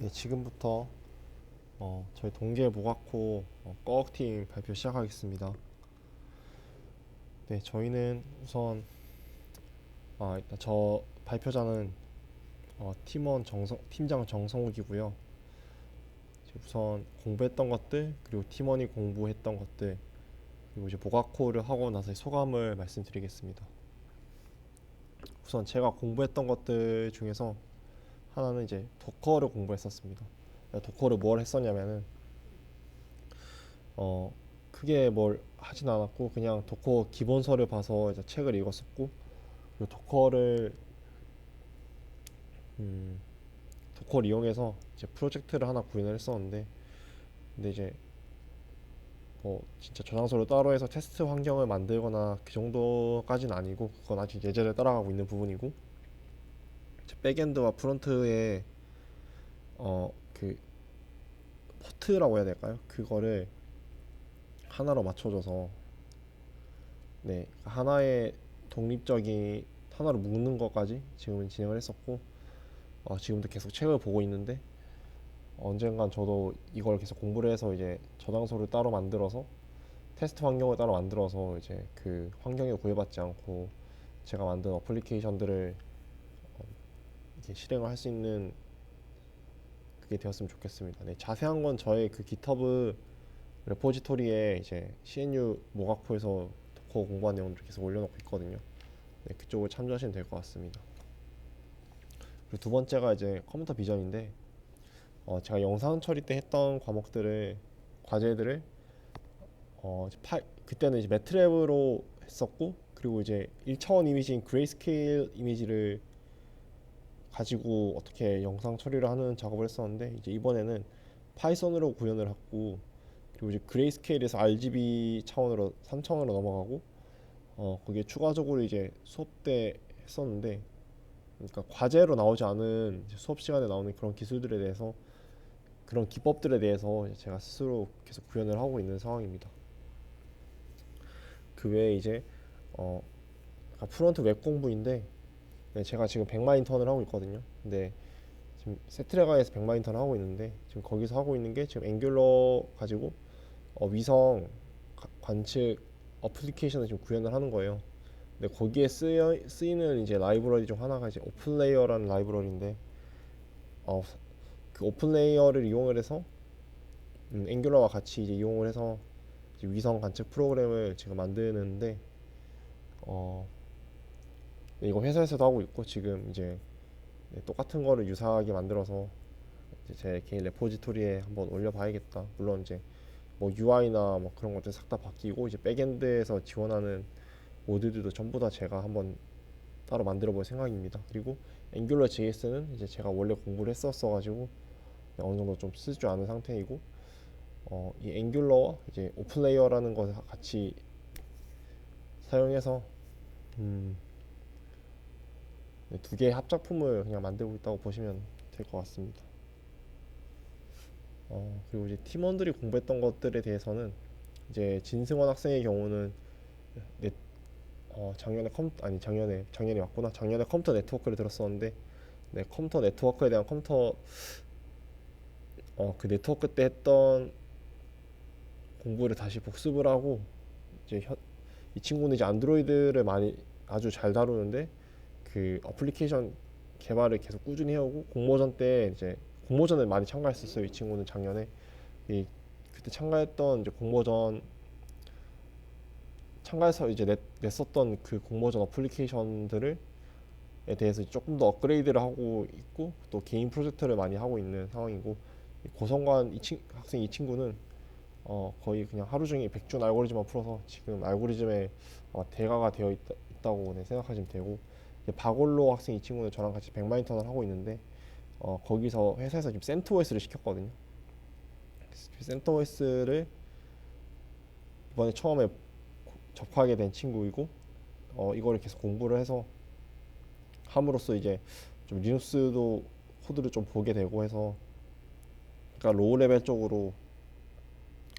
네, 지금부터 어, 저희 동계 모가코 어, 꺼억팀 발표 시작하겠습니다. 네, 저희는 우선 아, 일단 저 발표자는 어, 팀원 정성 팀장 정성욱이고요. 우선 공부했던 것들 그리고 팀원이 공부했던 것들 그리고 이제 모가코를 하고 나서의 소감을 말씀드리겠습니다. 우선 제가 공부했던 것들 중에서 하나는 이제 도커를 공부했었습니다. 도커를 뭘 했었냐면은 어 크게 뭘 하진 않았고 그냥 도커 기본서를 봐서 이제 책을 읽었었고 그리고 도커를 음 도커를 이용해서 이제 프로젝트를 하나 구현을 했었는데 근데 이제 뭐 진짜 저장소를 따로 해서 테스트 환경을 만들거나 그 정도까지는 아니고 그건 아직 예제를 따라가고 있는 부분이고 백엔드와 프론트의 어그 포트라고 해야 될까요? 그거를 하나로 맞춰줘서 네 하나의 독립적인 하나로 묶는 것까지 지금은 진행을 했었고 어, 지금도 계속 책을 보고 있는데 언젠간 저도 이걸 계속 공부를 해서 이제 저장소를 따로 만들어서 테스트 환경을 따로 만들어서 이제 그 환경에 구애받지 않고 제가 만든 어플리케이션들을 실행을 할 수 있는 그게 되었으면 좋겠습니다. 네, 자세한 건 저의 그 GitHub 레포지토리에 이제 CNU 모가코에서 도커 공부한 내용들을 계속 올려놓고 있거든요. 네, 그쪽을 참조하시면 될 것 같습니다. 그리고 두 번째가 이제 컴퓨터 비전인데 어, 제가 영상 처리 때 했던 과목들을 과제들을 어, 파, 그때는 이제 매트랩으로 했었고 그리고 이제 1차원 이미지인 그레이스케일 이미지를 가지고 어떻게 영상 처리를 하는 작업을 했었는데 이제 이번에는 파이썬으로 구현을 했고 그리고 이제 그레이스케일에서 RGB 차원으로 3차원으로 넘어가고 어 거기에 추가적으로 이제 수업 때 했었는데 그러니까 과제로 나오지 않은 수업 시간에 나오는 그런 기술들에 대해서 그런 기법들에 대해서 제가 스스로 계속 구현을 하고 있는 상황입니다. 그 외에 이제 어 프론트 웹 공부인데 네, 제가 지금 100만 인턴을 하고 있거든요. 근데 지금 세트레가에서 100만 인턴을 하고 있는데 지금 거기서 하고 있는 게 지금 앵귤러 가지고 어, 위성 가- 관측 어플리케이션을 지금 구현을 하는 거예요. 근데 거기에 쓰여, 쓰이는 이제 라이브러리 중 하나가 이제 오픈레이어라는 라이브러리인데 어, 그 오픈레이어를 이용을 해서 음, 앵귤러와 같이 이제 이용을 해서 이제 위성 관측 프로그램을 지금 만드는데 어, 네, 이거 회사에서도 하고 있고 지금 이제 네, 똑같은 거를 유사하게 만들어서 이제 제 개인 레포지토리에 한번 올려봐야겠다. 물론 이제 뭐 UI나 뭐 그런 것들 싹 다 바뀌고 이제 백엔드에서 지원하는 모듈들도 전부 다 제가 한번 따로 만들어 볼 생각입니다. 그리고 앵귤러 JS는 이제 제가 원래 공부를 했었어 가지고 어느 정도 좀 쓸 줄 아는 상태이고 어, 이 앵귤러와 이제 오픈레이어라는 것을 같이 사용해서 음, 네, 두 개의 합작품을 그냥 만들고 있다고 보시면 될 것 같습니다. 어, 그리고 이제 팀원들이 공부했던 것들에 대해서는 이제 진승원 학생의 경우는 네, 어, 작년에 컴 아니 작년에 작년에 왔구나 작년에 컴퓨터 네트워크를 들었었는데 네, 컴퓨터 네트워크에 대한 컴퓨터 어, 그 네트워크 때 했던 공부를 다시 복습을 하고 이제 현, 이 친구는 이제 안드로이드를 많이 아주 잘 다루는데 그 어플리케이션 개발을 계속 꾸준히 해오고 공모전 때 이제 공모전을 많이 참가했었어요. 이 친구는 작년에 이 그때 참가했던 이제 공모전 참가해서 이제 냈, 냈었던 그 공모전 어플리케이션들을 에 대해서 조금 더 업그레이드를 하고 있고 또 개인 프로젝트를 많이 하고 있는 상황이고 이 고성관 이 친, 학생 이 친구는 어 거의 그냥 하루 종일 백준 알고리즘만 풀어서 지금 알고리즘의 어, 대가가 되어 있다, 있다고 네, 생각하시면 되고 박올로 학생 이 친구는 저랑 같이 백만 인턴을 하고 있는데 어, 거기서 회사에서 지금 센트OS를 시켰거든요. 센트OS를 이번에 처음에 접하게 된 친구이고 어, 이거를 계속 공부를 해서 함으로써 이제 좀 리눅스도 코드를 좀 보게 되고 해서 그러니까 로우 레벨 쪽으로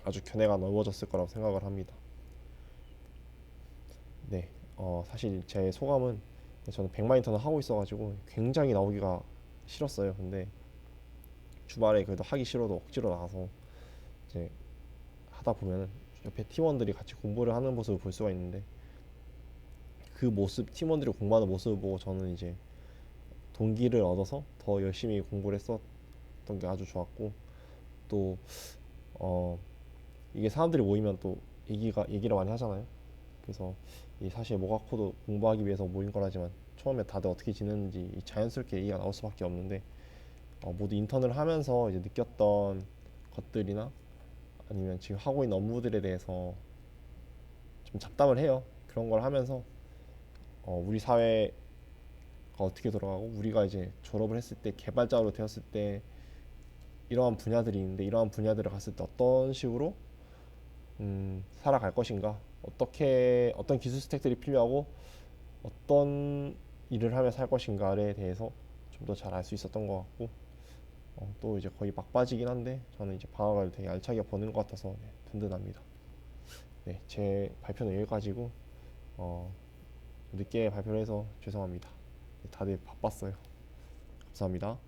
아주 견해가 넓어졌을 거라고 생각을 합니다. 네, 어, 사실 제 소감은 저는 백만 인턴을 하고 있어가지고 굉장히 나오기가 싫었어요. 근데 주말에 그래도 하기 싫어도 억지로 나가서 이제 하다 보면은 옆에 팀원들이 같이 공부를 하는 모습을 볼 수가 있는데 그 모습 팀원들이 공부하는 모습을 보고 저는 이제 동기를 얻어서 더 열심히 공부를 했었던 게 아주 좋았고 또 어 이게 사람들이 모이면 또 얘기가 얘기를 많이 하잖아요. 그래서 이 사실 모가코도 공부하기 위해서 모인 거라지만 처음에 다들 어떻게 지내는지 이 자연스럽게 얘기가 나올 수밖에 없는데 어, 모두 인턴을 하면서 이제 느꼈던 것들이나 아니면 지금 하고 있는 업무들에 대해서 좀 잡담을 해요. 그런 걸 하면서 어, 우리 사회가 어떻게 돌아가고 우리가 이제 졸업을 했을 때 개발자로 되었을 때 이러한 분야들이 있는데 이러한 분야들을 갔을 때 어떤 식으로 음, 살아갈 것인가 어떻게 어떤 기술 스택들이 필요하고 어떤 일을 하며 살 것인가에 대해서 좀 더 잘 알 수 있었던 것 같고 어, 또 이제 거의 막바지긴 한데 저는 이제 방학을 되게 알차게 보낸 것 같아서 네, 든든합니다. 네, 제 발표는 여기까지고 어, 늦게 발표를 해서 죄송합니다. 네, 다들 바빴어요. 감사합니다.